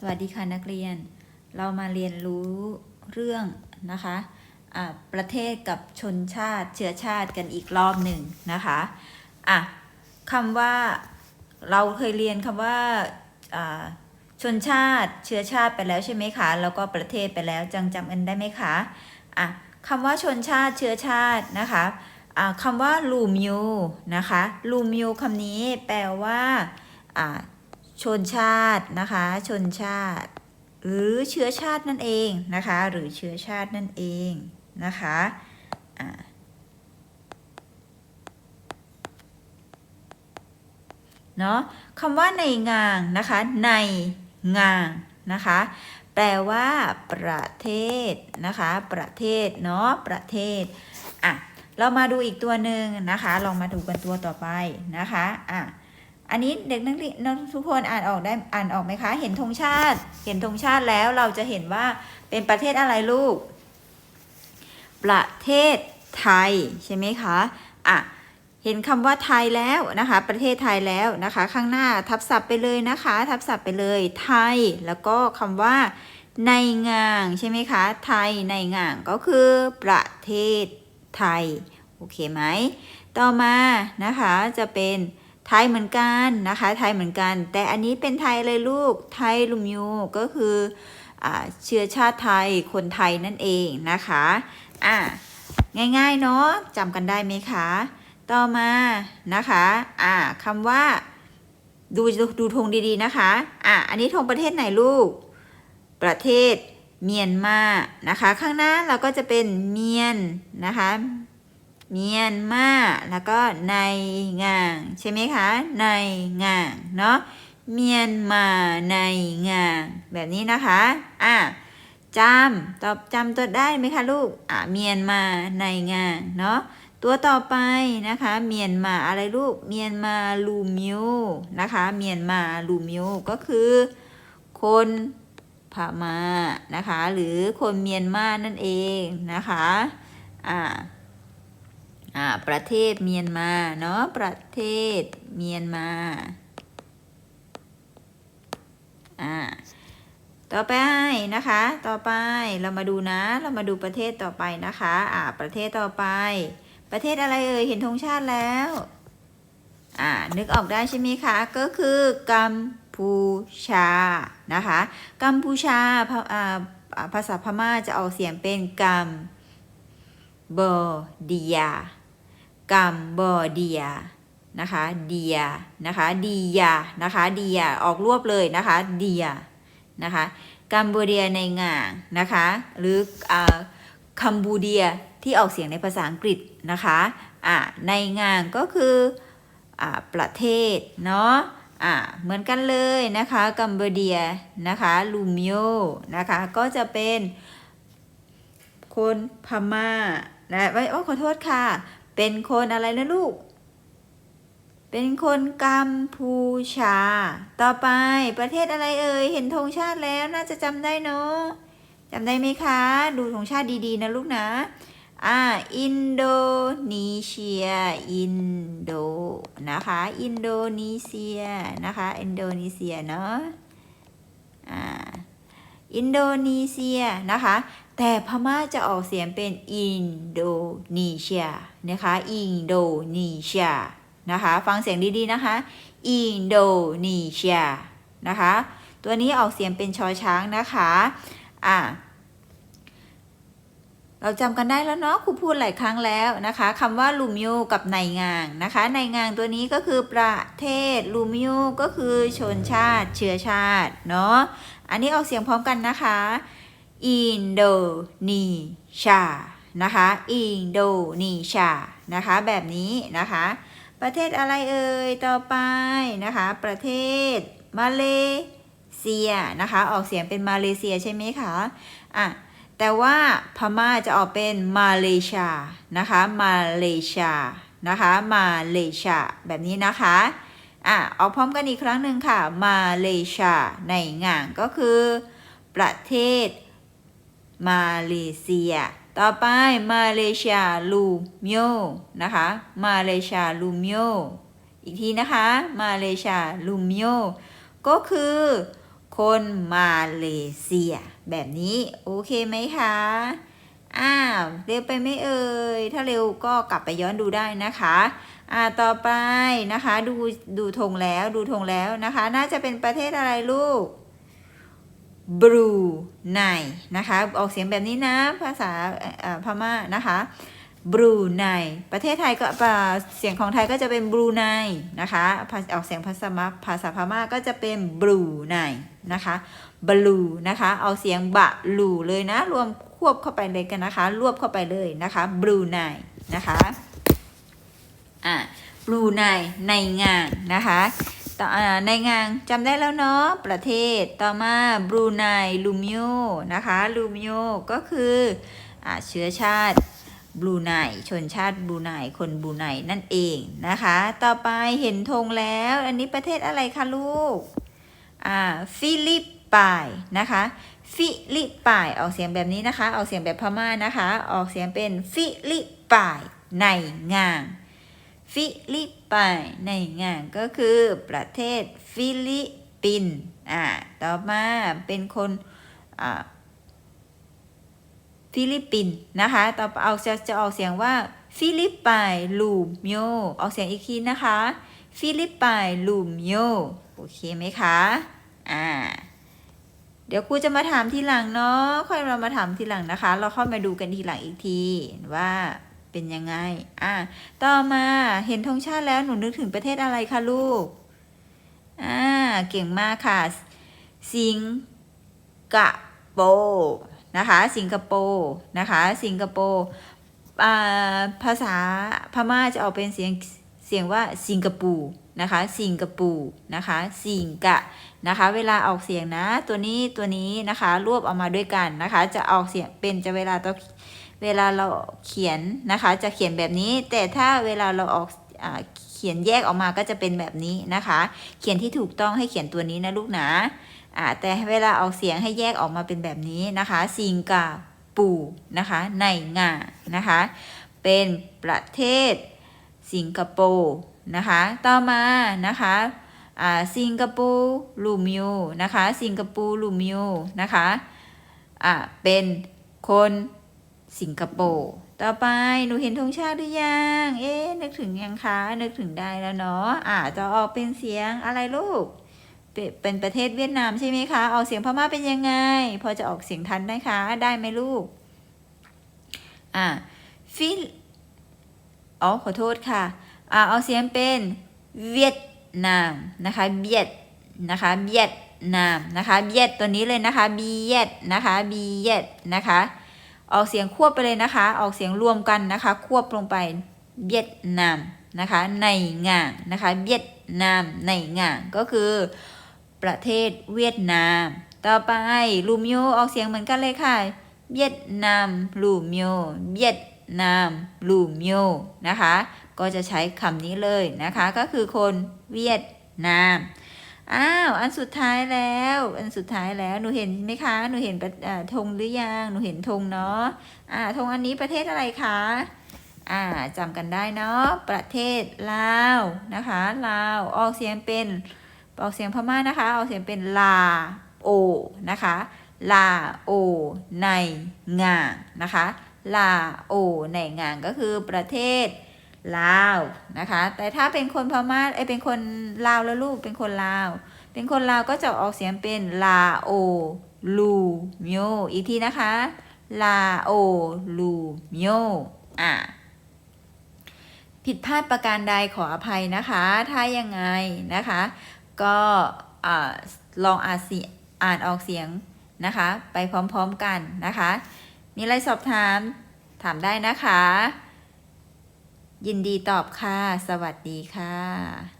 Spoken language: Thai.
สวัสดีค่ะนักเรียน เรามาเรียนรู้เรื่องนะคะะประเทศกับชนชาติเชื้อชาติกันอีกรอบหนึ่งนะคะอะคำว่าเราเคยเรียนคำว่าชนชาติเชื้อชาติไปแล้วใช่ไหมคะแล้วก็ประเทศไปแล้วจังจำกันได้ไหมคะอะคำว่าชนชาติเชื้อชาตินะคะอะคำว่าลูมิวนะคะลูมิวคำนี้แปลว่า ชนชาตินะคะ ชนชาติ หรือเชื้อชาตินั่นเองนะคะ หรือเชื้อชาตินั่นเองนะคะเนาะคำว่าในงางนะคะ ในงางนะคะ แปลว่าประเทศนะคะ ประเทศเนาะประเทศอะเรามาดูอีกตัวหนึ่งนะคะ ลองมาดูกันตัวต่อไปนะคะอะ อันนี้เด็กนักเรียนทุกคนอ่านออกได้อ่านออกไหมคะ เห็นธงชาติ เห็นธงชาติแล้วเราจะเห็นว่าเป็นประเทศอะไรลูก ประเทศไทยใช่ไหมคะอะเห็นคำว่าไทยแล้วนะคะ ประเทศไทยแล้วนะคะ ข้างหน้าทับศัพท์ไปเลยนะคะ ทับศัพท์ไปเลยไทย แล้วก็คำว่าในงางใช่ไหมคะ ไทยในงางก็คือประเทศไทย โอเคไหม ต่อมานะคะจะเป็น ไทยเหมือนกันนะคะ ไทยเหมือนกัน แต่อันนี้เป็นไทยเลยลูก ไทยลุมยูก็คืออเชื้อชาติไทย คนไทยนั่นเองนะคะ อะ ง่ายๆเนาะจำกันได้ไหมคะ ต่อมานะคะ อะคำว่า ดูดูธงดีๆนะคะ อะ อันนี้ธงประเทศไหนลูก ประเทศเมียนมา นะคะ ข้างหน้าเราก็จะเป็นเมียนนะคะ เมียนมาแล้วก็ในงางใช่ไหมคะ ในงางเนาะเมียนมาในงางแบบนี้นะคะอะจำตอบจำตัวได้ไหมคะลูกอะเมียนมาในงางเนาะตัวต่อไปนะคะ เมียนมาอะไรลูกเมียนมาลูมิวนะคะ เมียนมาลูมิวก็คือ คนพม่านะคะ หรือคนเมียนมานั่นเองนะคะ อ่า อ่าประเทศเมียนมาเนาะประเทศเมียนมาอ่าต่อไปนะคะ ต่อไปเรามาดูนะ เรามาดูประเทศต่อไปนะคะ อ่า ประเทศต่อไป ประเทศอะไรเอ่ย เห็นธงชาติแล้ว อ่า นึกออกได้ใช่ไหมคะ ก็คือกัมพูชา นะคะ กัมพูชาภาอ่าภาษาพม่าจะออกเสียงเป็นกัมเบอดียา กัมโบเดียนะคะเดียนะคะดียนะคะเดียออกรวบเลยนะคะเดียนะคะกัมพูเดียในงางนะคะหรืออ่าคัมบูเดียที่ออกเสียงในภาษาอังกฤษนะคะอ่าในงางก็คืออ่าประเทศเนาะอ่าเหมือนกันเลยนะคะกัมพูเดียนะคะลูมิโอนะคะก็จะเป็นคนพม่านะไว้โอ้ขอโทษค่ะ เป็นคนอะไรนะลูก เป็นคนกัมพูชา ต่อไปประเทศอะไรเอ่ย เห็นธงชาติแล้วน่าจะจำได้เนาะจำได้ไหมคะ ดูธงชาติดีๆนะลูกนะ อ่า อินโดนีเซีย อินโดนะคะ อินโดนีเซียนะคะ อินโดนีเซียเนาะ อ่า อินโดนีเซียนะคะ แต่พม่าจะออกเสียงเป็นอินโดนีเซียนะคะอินโดนีเซียนะคะ ฟังเสียงดีๆนะคะอินโดนีเซียนะคะ ตัวนี้ออกเสียงเป็นชอช้างนะคะ อะ เราจำกันได้แล้วเนาะครูพูดหลายครั้งแล้วนะคะคำว่าลูมิโอกับในงางนะคะในงางตัวนี้ก็คือประเทศลูมิโอก็คือชนชาติเชื้อชาติเนาะอันนี้ออกเสียงพร้อมกันนะคะ อินโดนีเซียนะคะ อินโดนีเซียนะคะ แบบนี้นะคะ ประเทศอะไรเอ่ยต่อไปนะคะ ประเทศมาเลเซียนะคะ ออกเสียงเป็นมาเลเซียใช่ไหมคะอะ แต่ว่าพม่าจะออกเป็นมาเลเซียนะคะมาเลเซียนะคะมาเลเซียแบบนี้นะคะอะออกพร้อมกันอีกครั้งหนึ่งค่ะมาเลเซียในง่างก็คือ ประเทศ มาเลเซีย ต่อไปมาเลเซียลูมิโอนะคะมาเลเซียลูมิโออีกทีนะคะมาเลเซียลูมิโอก็คือ คนมาเลเซีย แบบนี้โอเคไหมคะ อ้าวเร็วไปไม่เอ่ย ถ้าเร็วก็กลับไปย้อนดูได้นะคะ อ่าต่อไปนะคะดูดูธงแล้วดูธงแล้วนะคะ น่าจะเป็นประเทศอะไรลูกบรูไนนะคะ ออกเสียงแบบนี้นะ ภาษาพม่านะคะ บรูไนประเทศไทยก็เสียงของไทยก็จะเป็นบรูไนนะคะภาออกเสียงภาษามาภาษาพม่าก็จะเป็นบรูไนนะคะบลูนะคะเอาเสียงบะลูเลยนะ รวมควบเข้าไปเลยกันนะคะ รวบเข้าไปเลยนะคะบรูไนนะคะอ่าบรูไนในงานนะคะต่อในงานจำได้แล้วเนาะประเทศต่อมาบรูไนลูมิโอนะคะลูมิโอก็คืออ่าเชื้อชาติ บรูไนชนชาติบรูไนคนบรูไนนั่นเองนะคะ ต่อไปเห็นธงแล้ว อันนี้ประเทศอะไรคะลูก อ่า ฟิลิปปายนะคะ ฟิลิปปายออกเสียงแบบนี้นะคะ ออกเสียงแบบพม่านะคะ ออกเสียงเป็นฟิลิปปายในงานฟิลิปปินส์ในงานก็คือประเทศฟิลิปปินส์อ่าต่อมาเป็นคนอ่า ฟิลิปปินส์นะคะ ต่อเอาจะจะออกเสียงว่าฟิลิปปินส์ลูมโอออกเสียงอีกทีนะคะ ฟิลิปปินส์ลูมโอโอเคไหมคะ อ่า เดี๋ยวครูจะมาถามทีหลังเนาะ ค่อยเรามาถามทีหลังนะคะ เราค่อยมาดูกันทีหลังอีกทีว่าเป็นยังไง อ่า ต่อมาเห็นธงชาติแล้วหนูนึกถึงประเทศอะไรคะลูก อ่า เก่งมากค่ะ สิงคโปร์ นะคะ สิงคโปร์นะคะ สิงคโปร์ภาษาพม่าจะออกเป็นเสียงเสียงว่าสิงคโปูนะคะสิงคโปูนะคะสิงกะนะคะ เวลาออกเสียงนะ ตัวนี้ตัวนี้นะคะรวบออกมาด้วยกันนะคะ จะออกเสียงเป็นจะเวลาต้องเวลาเราเขียนนะคะ จะเขียนแบบนี้ แต่ถ้าเวลาเราออกอเขียนแยกออกมาก็จะเป็นแบบนี้นะคะ เขียนที่ถูกต้องให้เขียนตัวนี้นะลูกนะ อ่าแต่เวลาออกเสียงให้แยกออกมาเป็นแบบนี้นะคะสิงคโปูนะคะในงานะคะ เป็นประเทศสิงคโปร์นะคะต่อมานะคะอ่าสิงคโปร์ลูมิโอนะคะสิงคโปร์ลูมิโอนะคะอ่าเป็นคนสิงคโปร์ต่อไปหนูเห็นธงชาติหรือยัง เอ๊นึกถึงยังคะ นึกถึงได้แล้วเนาะอ่าจะออกเป็นเสียงอะไรลูก เป็นประเทศเวียดนามใช่ไหมคะออกเสียงพม่าเป็นยังไง พอจะออกเสียงทันไหมคะ ได้ไหมลูก อ่าฟิลอ๋อขอโทษค่ะอ่าเอาเสียงเป็นเวียดนามนะคะเบียดนะคะเบียดนามนะคะเบียดตัวนี้เลยนะคะเบียดนะคะเบียดนะคะ ออกเสียงควบไปเลยนะคะ ออกเสียงรวมกันนะคะ ควบลงไปเวียดนามนะคะในงานนะคะเวียดนามในงานก็คือ ประเทศเวียดนาม ต่อไปลูมิโอออกเสียงเหมือนกันเลยค่ะ เวียดนามลูมิโอเวียดนามลูมิโอนะคะ ก็จะใช้คำนี้เลยนะคะ ก็คือคนเวียดนาม อ้าว อันสุดท้ายแล้ว อันสุดท้ายแล้ว หนูเห็นไหมคะ หนูเห็นประอ่าธงหรือยัง หนูเห็นธงเนาะ อ่า ธงอันนี้ประเทศอะไรคะ อ่าจำกันได้เนาะ ประเทศลาวนะคะ ลาว ออกเสียงเป็น ออกเสียงพม่านะคะ ออกเสียงเป็นลาโอนะคะ ลาโอในงานนะคะ ลาโอในงานก็คือประเทศลาวนะคะ แต่ถ้าเป็นคนพม่าไอเป็นคนลาวแล้วลูกเป็นคนลาว เป็นคนลาวก็จะออกเสียงเป็นลาโอลูมิโออีกทีนะคะลาโอลูมิโออะผิดพลาดประการใดขออภัยนะคะ ถ้ายังไงนะคะ ก็ลองอ่านเสียอ่านออกเสียงนะคะ ไปพร้อมๆกันนะคะ มีอะไรสอบถามถามได้นะคะ ยินดีตอบค่ะ สวัสดีค่ะ